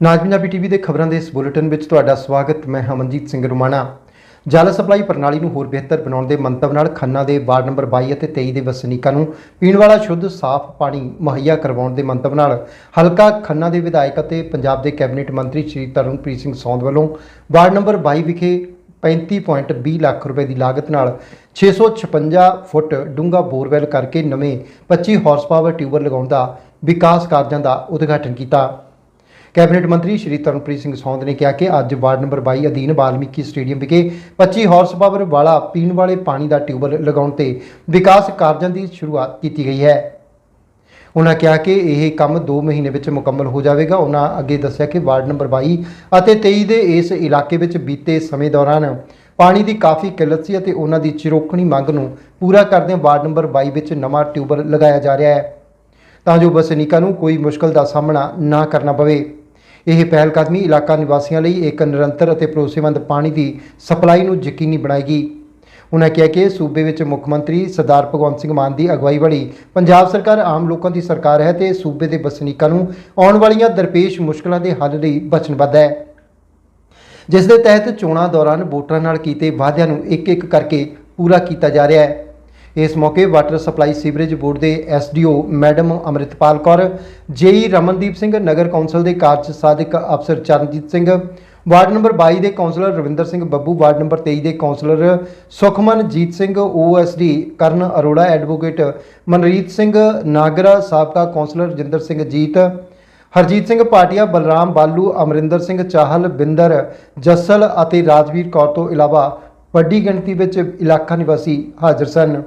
ਨਾਜ Punjabi TV ਦੇ ਖਬਰਾਂ ਦੇ ਇਸ ਬੁਲੇਟਿਨ ਵਿੱਚ ਤੁਹਾਡਾ ਸਵਾਗਤ, ਮੈਂ ਹਮਨਜੀਤ ਸਿੰਘ ਰੁਮਾਣਾ। ਜਲ ਸਪਲਾਈ ਪ੍ਰਣਾਲੀ ਨੂੰ ਹੋਰ ਬਿਹਤਰ ਬਣਾਉਣ ਦੇ ਮੰਤਵ ਨਾਲ ਖੰਨਾ ਦੇ ਵਾਰਡ ਨੰਬਰ 22 ਅਤੇ 23 ਦੇ ਵਸਨੀਕਾਂ ਨੂੰ ਪੀਣ ਵਾਲਾ ਸ਼ੁੱਧ ਸਾਫ਼ ਪਾਣੀ ਮੁਹੱਈਆ ਕਰਵਾਉਣ ਦੇ ਮੰਤਵ ਨਾਲ ਹਲਕਾ ਖੰਨਾ ਦੇ ਵਿਧਾਇਕ ਅਤੇ ਪੰਜਾਬ ਦੇ ਕੈਬਨਿਟ ਮੰਤਰੀ ਸ਼੍ਰੀ ਤਰਨਪ੍ਰੀਤ ਸਿੰਘ ਸੌਂਦ ਵੱਲੋਂ ਵਾਰਡ ਨੰਬਰ 22 ਵਿਖੇ 35.20 ਲੱਖ ਰੁਪਏ ਦੀ ਲਾਗਤ ਨਾਲ 656 ਫੁੱਟ ਡੂੰਘਾ ਬੋਰਵੈਲ ਕਰਕੇ ਨਵੇਂ 25 ਹਾਰਸ ਪਾਵਰ ਟਿਊਬਰ ਲਗਾਉਣ ਦਾ ਵਿਕਾਸ ਕਾਰਜਾਂ ਦਾ ਉਦਘਾਟਨ ਕੀਤਾ। ਕੈਬਨਿਟ ਮੰਤਰੀ ਸ਼੍ਰੀ ਤਰਨਪ੍ਰੀਤ ਸਿੰਘ ਸੌਂਦ ਨੇ ਕਿਹਾ ਕਿ ਅੱਜ ਵਾਰਡ ਨੰਬਰ 22 ਅਧੀਨ ਵਾਲਮੀਕੀ ਸਟੇਡੀਅਮ ਵਿਖੇ 25 ਹਾਰਸ ਪਾਵਰ ਵਾਲਾ ਪੀਣ ਵਾਲੇ ਪਾਣੀ ਦਾ ਟਿਊਬਲ ਲਗਾਉਣ ਤੇ ਵਿਕਾਸ ਕਾਰਜਾਂ ਦੀ ਸ਼ੁਰੂਆਤ ਕੀਤੀ ਗਈ ਹੈ। ਉਹਨਾਂ ਕਿਹਾ ਕਿ ਇਹ ਕੰਮ 2 ਮਹੀਨੇ ਵਿੱਚ ਮੁਕੰਮਲ ਹੋ ਜਾਵੇਗਾ। ਉਹਨਾਂ ਅੱਗੇ ਦੱਸਿਆ ਕਿ ਵਾਰਡ ਨੰਬਰ 22 ਅਤੇ 23 ਦੇ ਇਸ ਇਲਾਕੇ ਵਿੱਚ ਬੀਤੇ ਸਮੇਂ ਦੌਰਾਨ ਪਾਣੀ ਦੀ ਕਾਫੀ ਕਿੱਲਤ ਸੀ ਅਤੇ ਉਹਨਾਂ ਦੀ ਚਿਰੋਕਣੀ ਮੰਗ ਨੂੰ ਪੂਰਾ ਕਰਦਿਆਂ ਵਾਰਡ ਨੰਬਰ 22 ਵਿੱਚ ਨਵਾਂ ਟਿਊਬਲ ਲਗਾਇਆ ਜਾ ਰਿਹਾ ਹੈ। ਤਾਂ ਜੋ ਵਸਨੀਕਾਂ ਨੂੰ ਕੋਈ ਮੁਸ਼ਕਲ ਦਾ ਸਾਹਮਣਾ ਨਾ ਕਰਨਾ ਪਵੇ। ਇਹ ਪਹਿਲਕਦਮੀ ਇਲਾਕਾ ਨਿਵਾਸੀਆਂ ਲਈ ਇੱਕ ਨਿਰੰਤਰ ਅਤੇ ਭਰੋਸੇਮੰਦ ਪਾਣੀ ਦੀ ਸਪਲਾਈ ਨੂੰ ਯਕੀਨੀ ਬਣਾਏਗੀ। ਉਨ੍ਹਾਂ ਕਿਹਾ ਕਿ ਸੂਬੇ ਵਿੱਚ ਮੁੱਖ ਮੰਤਰੀ ਸਰਦਾਰ ਭਗਵੰਤ ਸਿੰਘ ਮਾਨ ਦੀ ਅਗਵਾਈ ਵਾਲੀ ਪੰਜਾਬ ਸਰਕਾਰ ਆਮ ਲੋਕਾਂ ਦੀ ਸਰਕਾਰ ਹੈ ਤੇ ਸੂਬੇ ਦੇ ਵਸਨੀਕਾਂ ਨੂੰ ਆਉਣ ਵਾਲੀਆਂ ਦਰਪੇਸ਼ ਮੁਸ਼ਕਲਾਂ ਦੇ ਹੱਲ ਲਈ ਵਚਨਬੱਧ ਹੈ। ਜਿਸ ਦੇ ਤਹਿਤ ਚੋਣਾਂ ਦੌਰਾਨ ਵੋਟਰਾਂ ਨਾਲ ਕੀਤੇ ਵਾਅਦਿਆਂ ਨੂੰ ਇੱਕ ਇੱਕ ਕਰਕੇ ਪੂਰਾ ਕੀਤਾ ਜਾ ਰਿਹਾ ਹੈ। ਇਸ ਮੌਕੇ ਵਾਟਰ ਸਪਲਾਈ ਸੀਵਰੇਜ ਬੋਰਡ ਦੇ SDO madam Amritpal Kaur, JE Ramandeep Singh, ਨਗਰ ਕੌਂਸਲ ਦੇ ਕਾਰਜ ਸਾਧਕ ਅਫਸਰ ਚਰਨਜੀਤ ਸਿੰਘ, ਵਾਰਡ ਨੰਬਰ 22 ਦੇ councillor Ravinder Singh Babbu, ward number 23 ਦੇ councillor Sukhmanjit Singh, OSD Karan Arora advocate Manreet Singh, Nagra ਸਾਬਕਾ ਕੌਂਸਲਰ ਰਜਿੰਦਰ ਸਿੰਘ ਜੀਤ, ਹਰਜੀਤ ਸਿੰਘ ਪਾਟਿਆ, ਬਲਰਾਮ ਬਾਲੂ, ਅਮਰਿੰਦਰ ਸਿੰਘ ਚਾਹਲ, ਬਿੰਦਰ ਜੱਸਲ ਅਤੇ ਰਾਜਵੀਰ ਕੌਰ ਤੋਂ ਇਲਾਵਾ ਵੱਡੀ ਗਿਣਤੀ ਵਿੱਚ ਇਲਾਕਾ ਨਿਵਾਸੀ ਹਾਜ਼ਰ ਸਨ।